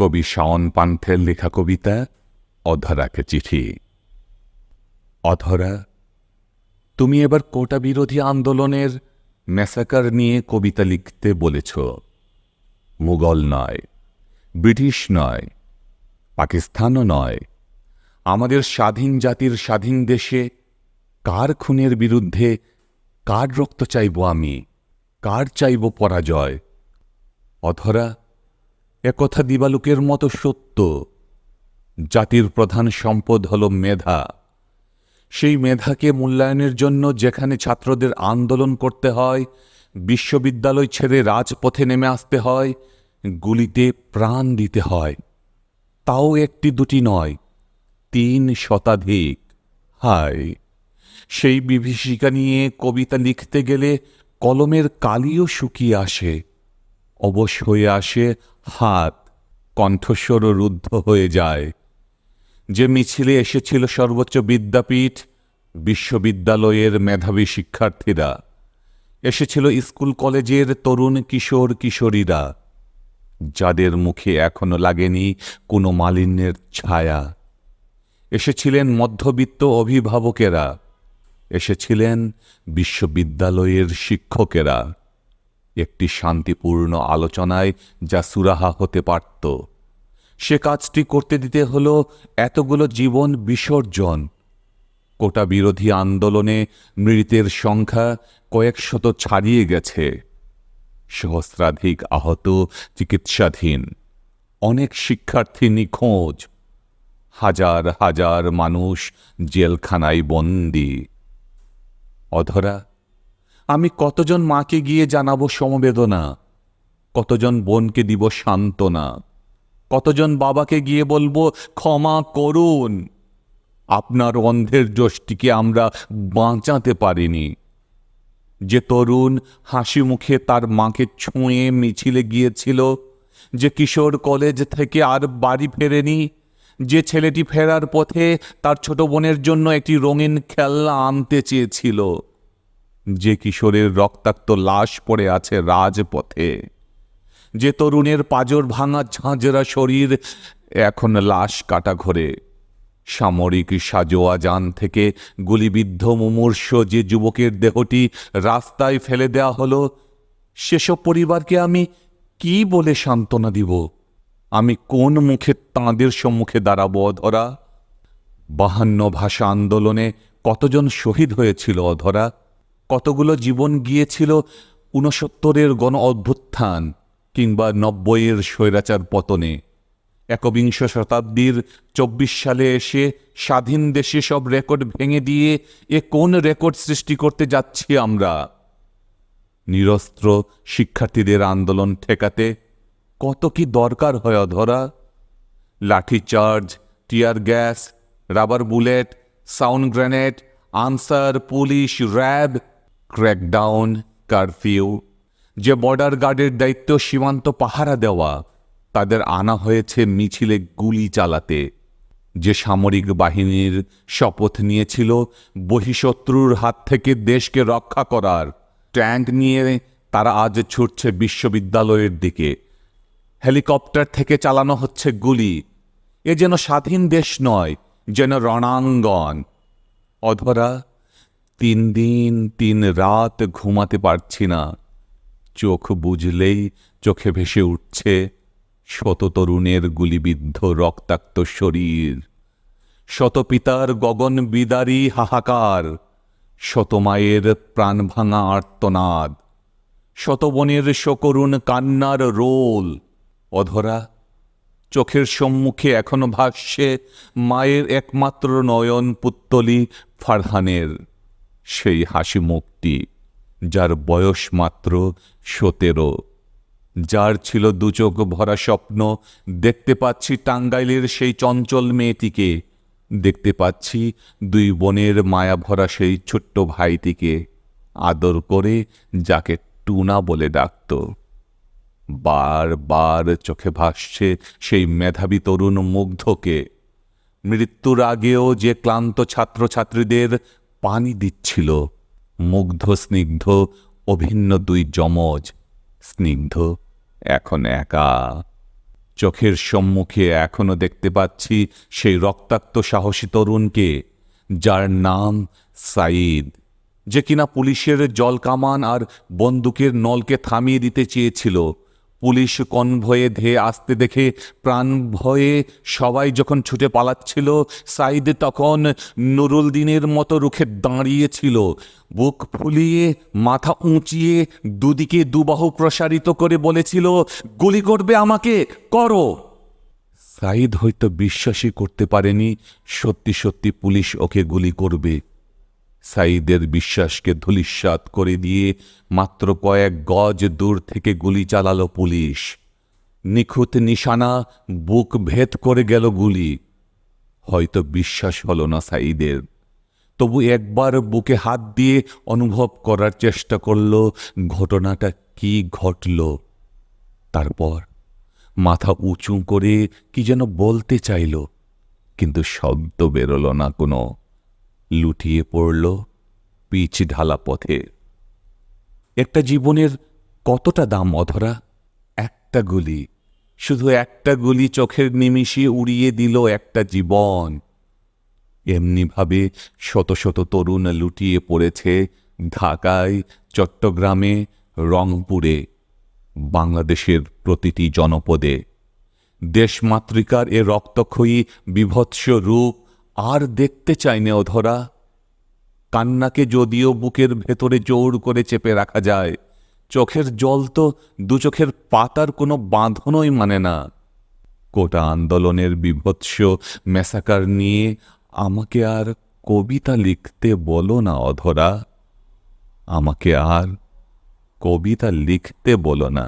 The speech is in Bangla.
কবি শাওন পান্থের লেখা কবিতা অধরাকে চিঠি। অধরা, তুমি এবার কোটা বিরোধী আন্দোলনের ম্যাসাকার নিয়ে কবিতা লিখতে বলেছ। মুঘল নয়, ব্রিটিশ নয়, পাকিস্তানও নয়। আমাদের স্বাধীন জাতির স্বাধীন দেশে কার খুনের বিরুদ্ধে কার রক্ত চাইব আমি, কার চাইব পরাজয়? অধরা একথা দিবালুকের মতো সত্য। জাতির প্রধান সম্পদ হল মেধা। সেই মেধাকে মূল্যায়নের জন্য যেখানে ছাত্রদের আন্দোলন করতে হয়, বিশ্ববিদ্যালয় ছেড়ে রাজপথে নেমে আসতে হয়, গুলিতে প্রাণ দিতে হয়। তাও একটি দুটি নয়, তিন শতাধিক। হায়! সেই বিভীষিকা নিয়ে কবিতা লিখতে গেলে কলমের কালিও শুকিয়ে আসে। অবশ হয়ে আসে, হাত কণ্ঠস্বর রুদ্ধ হয়ে যায়। যে মিছিলে এসেছিল সর্বোচ্চ বিদ্যাপীঠ, বিশ্ববিদ্যালয়ের মেধাবী শিক্ষার্থীরা। এসেছিল স্কুল কলেজের তরুণ কিশোর কিশোরীরা, যাদের মুখে এখনও লাগেনি কোনো মালিন্যের ছায়া। এসেছিলেন মধ্যবিত্ত অভিভাবকেরা, এসেছিলেন বিশ্ববিদ্যালয়ের শিক্ষকেরা। একটি শান্তিপূর্ণ আলোচনায় যা সুরাহা হতে পারত। সে কাজটি করতে দিতে হল এতগুলো জীবন বিসর্জন। কোটা বিরোধী আন্দোলনে মৃতের সংখ্যা কয়েকশত ছাড়িয়ে গেছে। সহস্রাধিক আহত চিকিৎসাধীন, অনেক শিক্ষার্থী নিখোঁজ, হাজার হাজার মানুষ জেলখানায় বন্দী। অধরা আমি কতজন মাকে গিয়ে জানাব সমবেদনা? কতজন বোনকে দিব সান্ত্বনা? কতজন বাবাকে গিয়ে বলব, ক্ষমা করুন আপনার অন্ধের যষ্টিকে আমরা বাঁচাতে পারিনি। যে তরুণ হাসি মুখে তার মাকে ছুঁয়ে মিছিলে গিয়েছিল, যে কিশোর কলেজ থেকে আর বাড়ি ফেরেনি, যে ছেলেটি ফেরার পথে তার ছোট বোনের জন্য একটি রঙিন খেলনা আনতে চেয়েছিল যে কিশোরের রক্তাক্ত লাশ পড়ে আছে রাজপথে, যে তরুণের পাজর ভাঙা ঝাঁঝরা শরীর, এখন লাশ কাটা ঘরে। সামরিক সাজোয়া যান থেকে গুলিবিদ্ধ মুমূর্ষ যে যুবকের দেহটি রাস্তায় ফেলে দেয়া হলো, সেসব পরিবারকে আমি কি বলে সান্ত্বনা দিব? আমি কোন মুখে তাঁদের সম্মুখে দাঁড়াবো অধরা? বাহান্ন ভাষা আন্দোলনে কতজন শহীদ হয়েছিল অধরা? কতগুলো জীবন গিয়েছিল? ঊনসত্তরের গণ অভ্যুত্থান কিংবা নব্বইয়ের স্বৈরাচার পতনে। একবিংশ শতাব্দীর চব্বিশ সালে এসে স্বাধীন দেশে সব রেকর্ড ভেঙে দিয়ে এ কোন রেকর্ড সৃষ্টি করতে যাচ্ছি আমরা? নিরস্ত্র শিক্ষার্থীদের আন্দোলন ঠেকাতে কত কি দরকার হয় অধরা? Lathicharge tear gas, rubber bullet, sound grenade, Ansar, police, RAB crackdown curfew যে বর্ডার গার্ডের দায়িত্ব সীমান্ত পাহারা দেওয়া, তাদের আনা হয়েছে মিছিলে গুলি চালাতে। যে সামরিক বাহিনীর শপথ নিয়েছিল বহিঃশত্রুর হাত থেকে দেশকে রক্ষা করার, ট্যাঙ্ক নিয়ে তারা আজ ছুটছে বিশ্ববিদ্যালয়ের দিকে। হেলিকপ্টার থেকে চালানো হচ্ছে গুলি। এ যেন স্বাধীন দেশ নয়, যেন রণাঙ্গন। অধরা তিন দিন, তিন রাত ঘুমাতে পারছি না। চোখ বুঝলেই চোখে ভেসে উঠছে শত তরুণের গুলিবিদ্ধ রক্তাক্ত শরীর। শত পিতার গগন বিদারী হাহাকার। শত মায়ের প্রাণ ভাঙা আর্তনাদ। শত বনের সকরুণ কান্নার রোল। অধরা, চোখের সম্মুখে এখনও ভাসছে মায়ের একমাত্র নয়ন পুত্তলি ফারহানের। সেই হাসি মুখটি যার বয়স মাত্র সতেরো। যার ছিল দুচোখ ভরা স্বপ্ন, দেখতে পাচ্ছি টাঙ্গাইলের সেই চঞ্চল মেয়েটিকে। দেখতে পাচ্ছি দুই বোনের মায়া ভরা সেই ছোট্ট ভাইটিকে। আদর করে যাকে টুনা বলে ডাকত। বার বার চোখে ভাসছে সেই মেধাবী তরুণ মুগ্ধকে। মৃত্যুর আগেও যে ক্লান্ত ছাত্রছাত্রীদের পানি দিচ্ছিল। মুগ্ধ, স্নিগ্ধ, অভিন্ন দুই যমজ। স্নিগ্ধ, এখন একা। চোখের সম্মুখে এখনও দেখতে পাচ্ছি সেই রক্তাক্ত, সাহসী তরুণকে, যার নাম সাইদ যে কিনা পুলিশের জলকামান আর বন্দুকের নলকে থামিয়ে দিতে চেয়েছিল। পুলিশ কনভয়ে ধেয়ে আসতে দেখে প্রাণ ভয়ে সবাই যখন ছুটে পালাচ্ছিল সাইদ তখন নুরুল দিনের মতো রুখে দাঁড়িয়েছিল। বুক ফুলিয়ে, মাথা উঁচিয়ে দুদিকে দুবাহু প্রসারিত করে বলেছিল, গুলি করবে আমাকে, করো! সাইদ হয়তো বিশ্বাসই করতে পারেনি, সত্যি সত্যি পুলিশ ওকে গুলি করবে। সাইদের বিশ্বাসকে ধূলিসাৎ করে দিয়ে মাত্র কয়েক গজ দূর থেকে গুলি চালালো পুলিশ। নিখুঁত নিশানা, বুক ভেদ করে গেল গুলি। হয়তো বিশ্বাস হলো না সাইদের তবু একবার বুকে হাত দিয়ে অনুভব করার চেষ্টা করল, ঘটনাটা কি ঘটল। তারপর মাথা উঁচু করে কি যেন বলতে চাইল, কিন্তু শব্দ বেরোল না কোনো। লুটিয়ে পড়ল পিচ ঢালা পথে। একটা জীবনের কতটা দাম অধরা? একটা গুলি। শুধু একটা গুলি চোখের নিমিষে উড়িয়ে দিল একটা জীবন। এমনিভাবে শত শত তরুণ লুটিয়ে পড়েছে ঢাকায়, চট্টগ্রামে, রংপুরে, বাংলাদেশের প্রতিটি জনপদে। দেশমাতৃকার এ রক্তক্ষয়ী, বিভৎস রূপ আর দেখতে চায়নি অধরা। কান্নাকে যদিও বুকের ভেতরে জোর করে চেপে রাখা যায়, চোখের জল তো দু চোখের পাতার কোনো বাঁধনই মানে না। কোটা আন্দোলনের বিভৎস মেসাকার নিয়ে আমাকে আর কবিতা লিখতে বলো না অধরা। আমাকে আর কবিতা লিখতে বলো না।